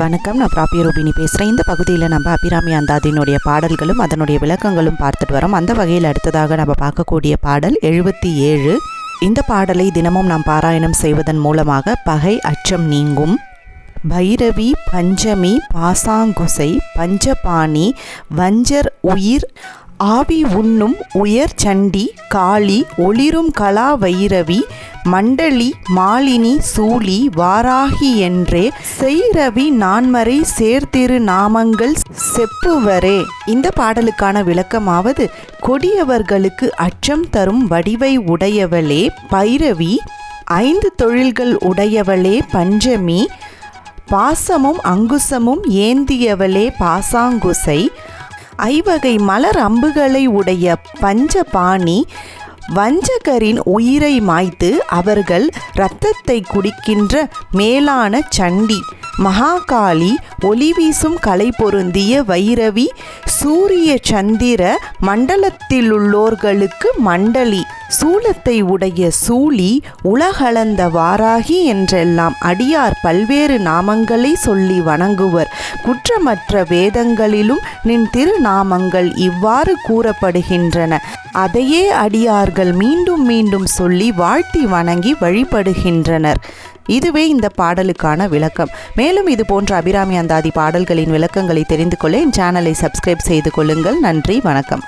வணக்கம். நான் பிராபிய ரூபினி பேசுகிறேன் இந்த பகுதியில் நம்ம அபிராமி அந்தாதினுடைய பாடல்களும் அதனுடைய விளக்கங்களும் பார்த்துட்டு வரோம். அந்த வகையில் அடுத்ததாக நம்ம பார்க்கக்கூடிய பாடல் எழுபத்தி ஏழு. இந்த பாடலை தினமும் நாம் பாராயணம் செய்வதன் மூலமாக பகை அச்சம் நீங்கும். பைரவி பஞ்சமி பாசாங்குசை பஞ்சபாணி வஞ்சர் உயிர் ஆவி உண்ணும் உயர் சண்டி காளி ஒளிரும் கலா வைரவி மண்டலி மாலினி சூலி வாராகி என்றே செய்ரவி நான்மறை சேர்த்திரு நாமங்கள் செப்புவரே. இந்த பாடலுக்கான விளக்கமாவது கொடியவர்களுக்கு அச்சம் தரும் வடிவை உடையவளே பைரவி ஐந்து தொழில்கள் உடையவளே பஞ்சமி பாசமும் அங்குசமும் ஏந்தியவளே பாசாங்குசை ஐவகை மலர் அம்புகளை உடைய பஞ்சபாணி வஞ்சகரின் உயிரை மாய்த்து அவர்கள் இரத்தத்தை குடிக்கின்ற மேலான சண்டி. மகாகாளி ஒளி வீசும் கலை பொருந்திய வைரவி சூரிய சந்திர மண்டலத்திலுள்ளோர்களுக்கு மண்டலி சூலத்தை உடைய சூழி உலகளந்த வாராகி என்றெல்லாம் அடியார் பல்வேறு நாமங்களை சொல்லி வணங்குவர். குற்றமற்ற வேதங்களிலும் நின் திருநாமங்கள் இவ்வாறு கூறப்படுகின்றன. அதையே அடியார்கள் மீண்டும் மீண்டும் சொல்லி வாழ்த்தி வணங்கி வழிபடுகின்றனர். இதுவே இந்த பாடலுக்கான விளக்கம். மேலும் இது போன்ற அபிராமி அந்தாதி பாடல்களின் விளக்கங்களை தெரிந்து கொள்ள என் சேனலை சப்ஸ்கிரைப் செய்து கொள்ளுங்கள். நன்றி வணக்கம்.